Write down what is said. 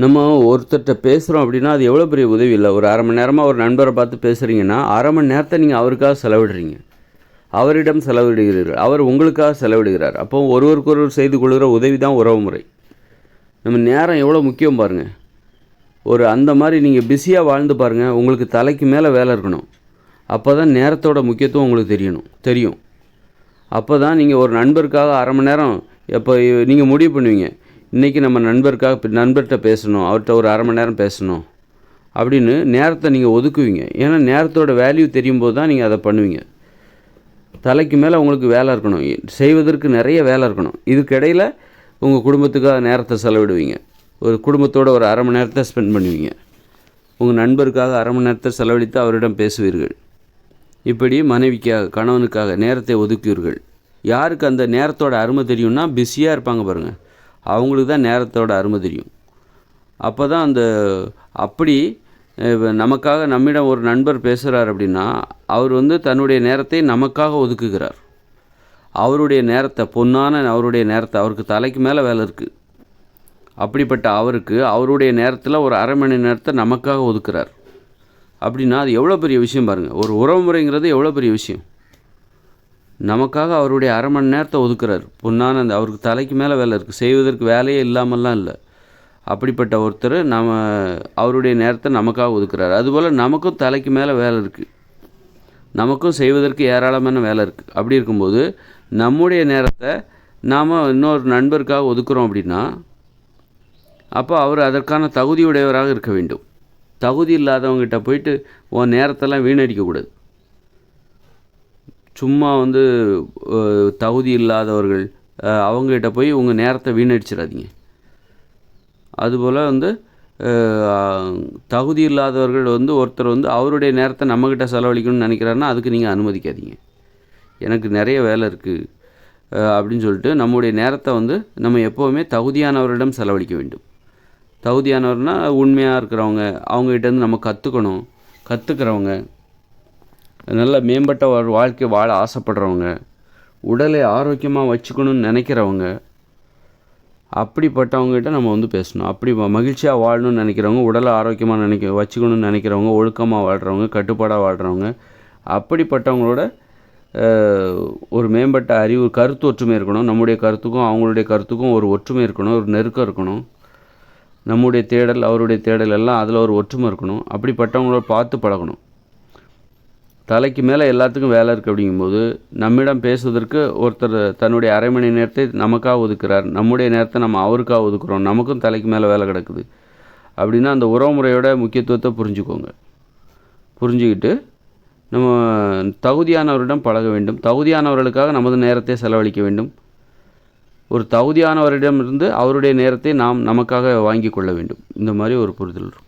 நம்ம ஒருத்தர்கிட்ட பேசுகிறோம் அப்படின்னா அது எவ்வளோ பெரிய உதவி இல்லை. ஒரு அரை மணி நேரமாக ஒரு நண்பரை பார்த்து பேசுகிறீங்கன்னா அரை மணி நேரத்தை நீங்கள் அவருக்காக செலவிடுறீங்க. அவரிடம் செலவிடுகிறீர்கள். அவர் உங்களுக்காக செலவிடுகிறார். அப்போ ஒருவருக்கொருவர் செய்து கொள்கிற உதவி தான் உறவு முறை நம்ம நேரம் எவ்வளோ முக்கியம் பாருங்கள் ஒரு அந்த மாதிரி நீங்கள் பிஸியாக வாழ்ந்து பாருங்கள் உங்களுக்கு தலைக்கு மேலே வேலை இருக்கணும். அப்போ தான் நேரத்தோட முக்கியத்துவம் உங்களுக்கு தெரியணும். தெரியும். அப்போ தான் நீங்கள் ஒரு நண்பருக்காக அரை மணி நேரம் எப்போ நீங்கள் முடிவு பண்ணுவீங்க. இன்றைக்கி நம்ம நண்பருக்காக நண்பர்கிட்ட பேசணும் அவர்கிட்ட ஒரு அரை மணி நேரம் பேசணும் அப்படின்னு நேரத்தை நீங்கள் ஒதுக்குவீங்க. ஏன்னா நேரத்தோட வேல்யூ தெரியும் போது தான் நீங்கள் அதை பண்ணுவீங்க. தலைக்கு மேலே உங்களுக்கு வேலை இருக்கணும். செய்வதற்கு நிறைய வேலை இருக்கணும். இதுக்கிடையில் உங்கள் குடும்பத்துக்காக நேரத்தை செலவிடுவீங்க. ஒரு குடும்பத்தோட ஒரு அரை மணி நேரத்தை ஸ்பெண்ட் பண்ணுவீங்க. உங்கள் நண்பருக்காக அரை மணி நேரத்தை செலவழித்து அவரிடம் பேசுவீர்கள். இப்படி மனைவிக்காக கணவனுக்காக நேரத்தை ஒதுக்குவீர்கள். யாருக்கு அந்த நேரத்தோட அருமை தெரியும்னா பிஸியாக இருப்பாங்க பாருங்கள் அவங்களுக்கு தான் நேரத்தோட அருமை தெரியும். அப்போ தான் அந்த அப்படி நமக்காக நம்மிடம் ஒரு நண்பர் பேசுகிறார் அப்படின்னா அவர் வந்து தன்னுடைய நேரத்தை நமக்காக ஒதுக்குகிறார். அவருடைய நேரத்தை பொன்னான அவருடைய நேரத்தை அவருக்கு தலைக்கு மேலே வேலை இருக்குது அப்படிப்பட்ட அவருக்கு அவருடைய நேரத்தில் ஒரு அரை மணி நேரத்தை நமக்காக ஒதுக்குறார். அப்படின்னா அது எவ்வளோ பெரிய விஷயம் பாருங்கள் ஒரு உறவுமுறைங்கிறது எவ்வளோ பெரிய விஷயம். நமக்காக அவருடைய அரை மணி நேரத்தை ஒதுக்குறார். பொன்னான அந்த அவருக்கு தலைக்கு மேலே வேலை இருக்குது செய்வதற்கு வேலையே இல்லாமல்லாம் இல்லை. அப்படிப்பட்ட ஒருத்தர் நம்ம அவருடைய நேரத்தை நமக்காக ஒதுக்குறாரு. அதுபோல் நமக்கும் தலைக்கு மேலே வேலை இருக்குது நமக்கும் செய்வதற்கு ஏராளமான வேலை இருக்குது அப்படி இருக்கும்போது நம்முடைய நேரத்தை நாம் இன்னொரு நண்பருக்காக ஒதுக்குறோம் அப்படின்னா அப்போ அவர் அதற்கான தகுதியுடையவராக இருக்க வேண்டும். தகுதி இல்லாதவங்ககிட்ட போயிட்டு உன் நேரத்தெல்லாம் வீணடிக்கக்கூடாது சும்மா வந்து தகுதி இல்லாதவர்கள் அவங்ககிட்ட போய் உங்கள் நேரத்தை வீணடிச்சிடாதீங்க. அதுபோல் வந்து தகுதி இல்லாதவர்கள் வந்து ஒருத்தர் வந்து அவருடைய நேரத்தை நம்மக்கிட்ட செலவழிக்கணும்னு நினைக்கிறாருன்னா அதுக்கு நீங்கள் அனுமதிக்காதீங்க. எனக்கு நிறைய வேலை இருக்குது அப்படின்னு சொல்லிட்டு நம்முடைய நேரத்தை வந்து நம்ம எப்போவுமே தகுதியானவரிடம் செலவழிக்க வேண்டும். தகுதியானவர்னால் உண்மையாக இருக்கிறவங்க அவங்ககிட்டேருந்து நம்ம கற்றுக்கணும் கற்றுக்கிறவங்க நல்ல மேம்பட்ட ஒரு வாழ்க்கை வாழ ஆசைப்படுறவங்க உடலை ஆரோக்கியமாக வச்சுக்கணும்னு நினைக்கிறவங்க அப்படிப்பட்டவங்ககிட்ட நம்ம வந்து பேசணும். அப்படி மகிழ்ச்சியாக வாழணும்னு நினைக்கிறவங்க உடலை ஆரோக்கியமாக நினைக்க வச்சுக்கணும்னு நினைக்கிறவங்க ஒழுக்கமாக வாழ்கிறவங்க கட்டுப்பாடாக வாழ்கிறவங்க அப்படிப்பட்டவங்களோட ஒரு மேம்பட்ட அறிவு கருத்து ஒற்றுமை இருக்கணும். நம்முடைய கருத்துக்கும் அவங்களுடைய கருத்துக்கும் ஒரு ஒற்றுமை இருக்கணும் ஒரு நெருக்கம் இருக்கணும். நம்முடைய தேடல் அவருடைய தேடல் எல்லாம் அதில் ஒரு ஒற்றுமை இருக்கணும். அப்படிப்பட்டவங்களோட பார்த்து பழகணும். தலைக்கு மேலே எல்லாத்துக்கும் வேலை இருக்குது அப்படிங்கும்போது நம்மிடம் பேசுவதற்கு ஒருத்தர் தன்னுடைய அரை மணி நேரத்தை நமக்காக ஒதுக்குறார். நம்முடைய நேரத்தை நம்ம அவருக்காக ஒதுக்குறோம். நமக்கும் தலைக்கு மேலே வேலை கிடக்குது. அப்படின்னா அந்த உறவுமுறையோட முக்கியத்துவத்தை புரிஞ்சுக்கோங்க. புரிஞ்சுக்கிட்டு நம்ம தகுதியானவரிடம் பழக வேண்டும். தகுதியானவர்களுக்காக நமது நேரத்தை செலவழிக்க வேண்டும். ஒரு தகுதியானவரிடமிருந்து அவருடைய நேரத்தை நாம் நமக்காக வாங்கி கொள்ள வேண்டும். இந்த மாதிரி ஒரு புரிதல் இருக்கும்.